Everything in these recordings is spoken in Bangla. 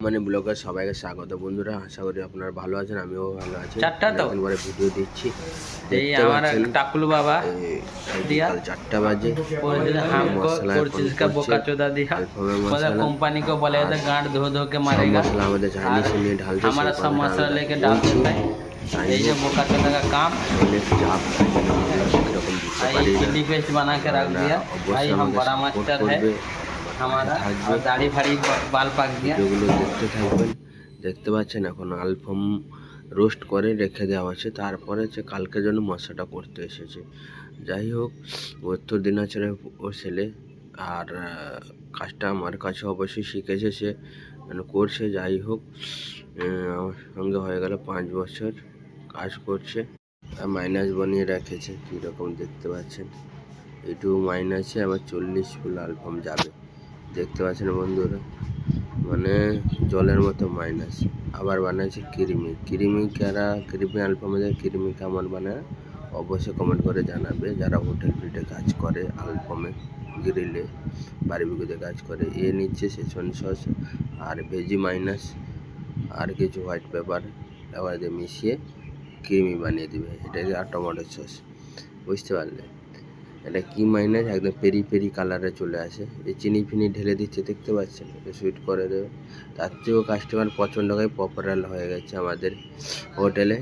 মানে ব্লগের সবাইকে স্বাগত বন্ধুরা আশা করি আপনারা ভালো আছেন আমিও ভালো আছি চারটা তো? অনেকদিন পরে ভিডিও দিচ্ছি এই দেখতে আমার পাচ্ছেন, টাকুলু বাবা এই दिया? বিকাল चारटा बाजे ओरिजिनल हमको मसाला कोर्चिज का कौन बोका कौन से? चोदा दिया अल्फा में मतलब मसाला कंपनी को बोलेगा तो गांड धो धो के सब मारेगा मसाला আমাদের চাইনিজ আর নিয়ে ঢালতে हमारा सब मसाला लेके डाल देता है यही है बोका चोदा का काम অনেক চাপ এরকম দিতে भाई পারি না चिल्ली पेस्ट बना के रख दिया भाई অবশ্যই हम আমাদের बड़ा support मास्टर है আমার বাল দেখতে থাকবেন। দেখতে পাচ্ছেন এখন আলফম রোস্ট করে রেখে দেওয়া আছে। তারপরে যে কালকে জন্য মশাটা করতে এসেছে। যাই হোক উত্তর দিনাজপুরের ও ছেলে আর কাজটা আমার কাছে অবশ্যই শিখেছে সে। মানে করছে যাই হোক আমার সঙ্গে হয়ে গেল পাঁচ বছর কাজ করছে। আর মাইনাস বানিয়ে রেখেছে কীরকম দেখতে পাচ্ছেন? এটু মাইনাসে আবার চল্লিশ ফুল আলফাম যাবে। দেখতে পাচ্ছেন বন্ধুরা মানে জলের মতো মাইনাস আবার বানাচ্ছে কিরিমি কিরিমি কারা কিরিমি আলফামের কিরিমি কেমন বানায়? অবশ্যই কমেন্ট করে জানাবে। যারা হোটেল ফিল্ডে কাজ করে আলফামে গ্রিলে বারবিকুতে কাজ করে, এ নিচ্ছে সেসন সস আর ভেজি মাইনাস আর কিছু হোয়াইট পেপার এবার মিশিয়ে ক্রিমি বানিয়ে দিবে। এটা আর টমেটো সস বুঝতে পারলে? এটা কি মাইনাস? একদম পেরি পেরি কালারে চলে আসে। এই চিনি ফিনি ঢেলে দিচ্ছে, দেখতে পাচ্ছেন? এটা সুইট করে দেবে। তার থেকেও কাস্টমার পছন্দ করে পপুলার হয়ে গেছে আমাদের হোটেলে।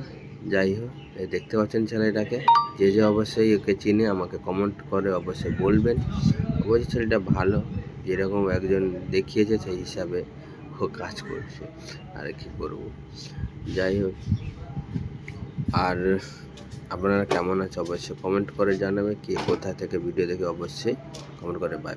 যাই হোক দেখতে পাচ্ছেন ছেলেটাকে। যে যে অবশ্যই ওকে চিনে আমাকে কমেন্ট করে অবশ্যই বলবেন। অবশ্যই ছেলেটা ভালো, যেরকম একজন দেখিয়েছে সেই হিসাবে ও কাজ করছে। আর কি করব? যাই হোক, আর আপনারা কেমন আছে অবশ্যই কমেন্ট করে জানাবে, কে কোথা থেকে ভিডিও দেখে অবশ্যই কমেন্ট করে বাই।